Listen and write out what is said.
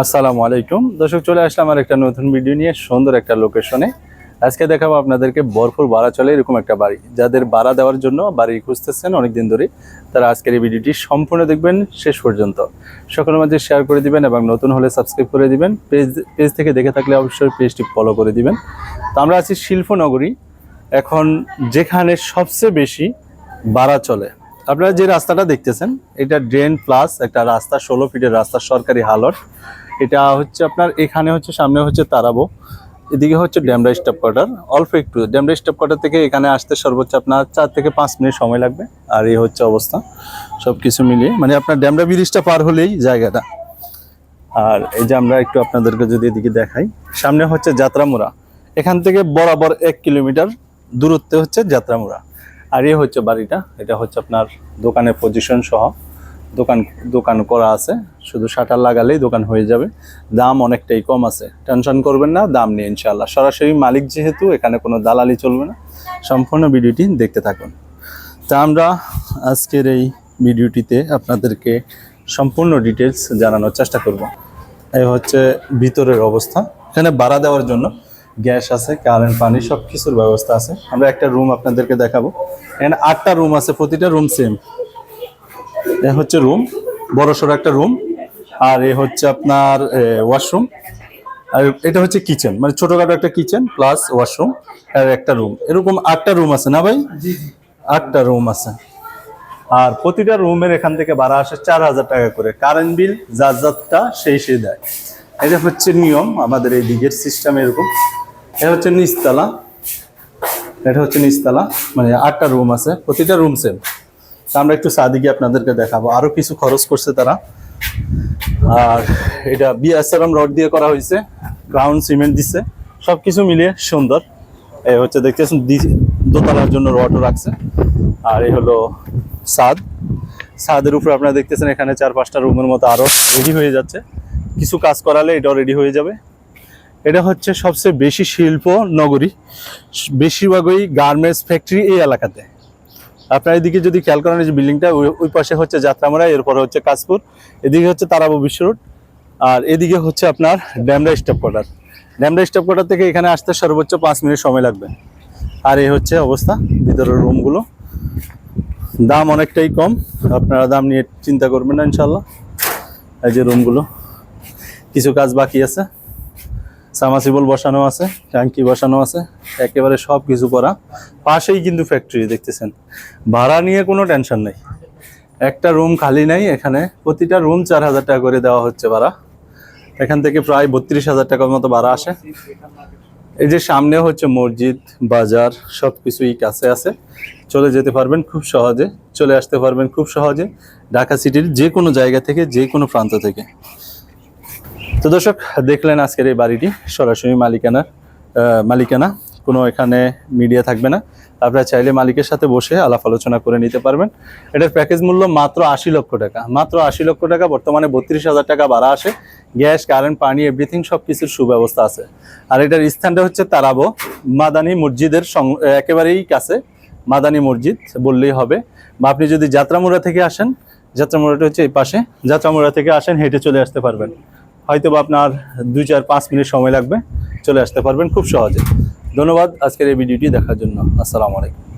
আসসালামু আলাইকুম। দর্শক, চলে আসলাম আর একটা নতুন ভিডিও নিয়ে সুন্দর একটা লোকেশনে আজকে দেখাবো আপনাদেরকে বরফুর ভাড়া চলে এরকম একটা বাড়ি। যাদের ভাড়া দেওয়ার জন্য বাড়ি খুঁজতেছেন অনেকদিন ধরে, তারা আজকের এই ভিডিওটি সম্পূর্ণ দেখবেন শেষ পর্যন্ত। সকলের মাঝে শেয়ার করে দিবেন এবং নতুন হলে সাবস্ক্রাইব করে দিবেন। পেজ পেজ থেকে দেখে থাকলে অবশ্যই পেজটি ফলো করে দিবেন। তো আমরা আছি শিল্পনগরী। এখন যেখানে সবচেয়ে বেশি ভাড়া চলে আপনারা যে রাস্তাটা দেখতেছেন, এটা ড্রেন প্লাস একটা রাস্তা, ষোলো ফিটের রাস্তা, সরকারি হালট। এটা হচ্ছে আপনার, এখানে হচ্ছে, সামনে হচ্ছে তারাবো। এদিকে হচ্ছে ড্যামরা স্টপ কোয়ার্টার অল্প একটু ড্যামরা স্টপ কোয়ার্টার থেকে এখানে আসতে সর্বোচ্চ আপনার চার থেকে পাঁচ মিনিট সময় লাগবে। আর এই হচ্ছে অবস্থা। সব কিছু মিলিয়ে মানে আপনার ড্যামরা ব্রিজটা পার হলেই জায়গাটা। আর এই যে আমরা একটু আপনাদেরকে যদি এদিকে দেখাই, সামনে হচ্ছে যাত্রামুড়া। এখান থেকে বরাবর এক কিলোমিটার দূরত্বে হচ্ছে যাত্রামুড়া। আর এ হচ্ছে বাড়িটা, এটা হচ্ছে আপনার দোকানের পজিশন সহ। দোকান দোকান করা আছে, শুধু শাটার লাগালেই দোকান হয়ে যাবে। দাম অনেকটাই কম আছে, টেনশন করবেন না, দাম নিয়ে ইনশাল্লাহ সরাসরি মালিক যেহেতু, এখানে কোনো দালালি চলবে না। সম্পূর্ণ ভিডিওটি দেখতে থাকুন। তা আমরা আজকের এই ভিডিওটিতে আপনাদেরকে সম্পূর্ণ ডিটেলস জানানোর চেষ্টা করব। এই হচ্ছে ভিতরের অবস্থা। এখানে ভাড়া দেওয়ার জন্য গ্যাস আছে কারেন্ট পানি সব কিছুর ব্যবস্থা আছে। আমরা একটা রুম আপনাদেরকে দেখাবো। এখানে আটটা রুম আছে প্রতিটা রুম সেম এ হচ্ছে রুম বড় সড়ো একটা রুম আর এ হচ্ছে আপনার ওয়াশরুম আর এটা হচ্ছে কিচেন মানে ছোটখাটো একটা কিচেন প্লাস ওয়াশরুম আর একটা রুম এরকম আটটা রুম আছে না ভাই? আটটা রুম আছে। আর প্রতিটা রুমের এখান থেকে ভাড়া আসে চার হাজার টাকা করে। কারেন্ট বিল যার যারটা সেই সেই দেয়। এটা হচ্ছে নিয়ম, আমাদের এই দিকের সিস্টেম এরকম। এটা হচ্ছে নিচতলা। এটা হচ্ছে নিচতলা মানে আটটা রুম আছে, প্রতিটা রুম সেম আমরা একটু সাদিকে আপনাদেরকে দেখাবো। আরও কিছু খরচ করছে তারা। আর এটা বিএসআরএম রড দিয়ে করা হয়েছে গ্রাউন্ড সিমেন্ট দিচ্ছে সবকিছু মিলিয়ে সুন্দর। এই হচ্ছে দেখতেছেন দোতলার জন্য রডও রাখছে। আর এই হলো সাদ। সাদের উপর আপনারা দেখতেছেন, এখানে চার পাঁচটা রুমের মতো আরও রেডি হয়ে যাচ্ছে। কিছু কাজ করালে এটাও রেডি হয়ে যাবে। এটা হচ্ছে সবচেয়ে বেশি শিল্প নগরী। বেশিরভাগই গার্মেন্টস ফ্যাক্টরি এই এলাকাতে। আপনার এদিকে যদি খেয়াল করেন যে বিল্ডিংটা ওই- ওই পাশে হচ্ছে যাত্রামারা এরপরে হচ্ছে কাশপুর, এদিকে হচ্ছে তারাবু বিশ্ব রোড আর এদিকে হচ্ছে আপনার Demra staff quarter Demra staff quarter থেকে এখানে আসতে সর্বোচ্চ পাঁচ মিনিট সময় লাগবে। আর এই হচ্ছে অবস্থা, ভিতরের রুমগুলো দাম অনেকটাই কম, আপনারা দাম নিয়ে চিন্তা করবেন না ইনশাল্লাহ এই যে রুমগুলো কিছু কাজ বাকি আছে। সামাসিবল বসানো আছে, ট্যাঙ্কি বসানো আছে, একেবারে সব কিছু করা। পাশেই কিন্তু ফ্যাক্টরি দেখতেছেন। ভাড়া নিয়ে কোনো টেনশন নেই। একটা রুম খালি নাই এখানে। প্রতিটা রুম চার হাজার টাকা করে দেওয়া হচ্ছে ভাড়া। এখান থেকে প্রায় বত্রিশ হাজার টাকার মতো ভাড়া আসে। এই যে সামনে হচ্ছে মসজিদ, বাজার সব কিছুই কাছে আছে। চলে যেতে পারবেন খুব সহজে। চলে আসতে পারবেন খুব সহজে। ঢাকা সিটির যে কোনো জায়গা থেকে, যে কোনো প্রান্ত থেকে। তো দর্শক, দেখলেন আজকের এই বাড়িটি, সরাসরি মালিকানার মালিকানা। কোনো এখানে মিডিয়া থাকবে না। আপনারা চাইলে মালিকের সাথে বসে আলাপ আলোচনা করে নিতে পারবেন। এটার প্যাকেজ মূল্য মাত্র আশি লক্ষ টাকা। মাত্র আশি লক্ষ টাকা, বর্তমানে বত্রিশ হাজার টাকা ভাড়া আসে। গ্যাস কারেন্ট পানি এভরিথিং সব কিছুর সুব্যবস্থা আছে। আর এটার স্থানটা হচ্ছে তারাবো, মাদানী মসজিদের সং- একেবারেই কাছে, মাদানী মসজিদ বললেই হবে। বা আপনি যদি যাত্রামুড়া থেকে আসেন, যাত্রামুড়াটা হচ্ছে এই পাশে, যাত্রামুড়া থেকে আসেন, হেঁটে চলে আসতে পারবেন। হয়তো আপনার দুই চার পাঁচ মিনিট সময় লাগবে, চলে আসতে পারবেন খুব সহজে। ধন্যবাদ আজকের এই ভিডিওটি দেখার জন্য। আসসালামু আলাইকুম।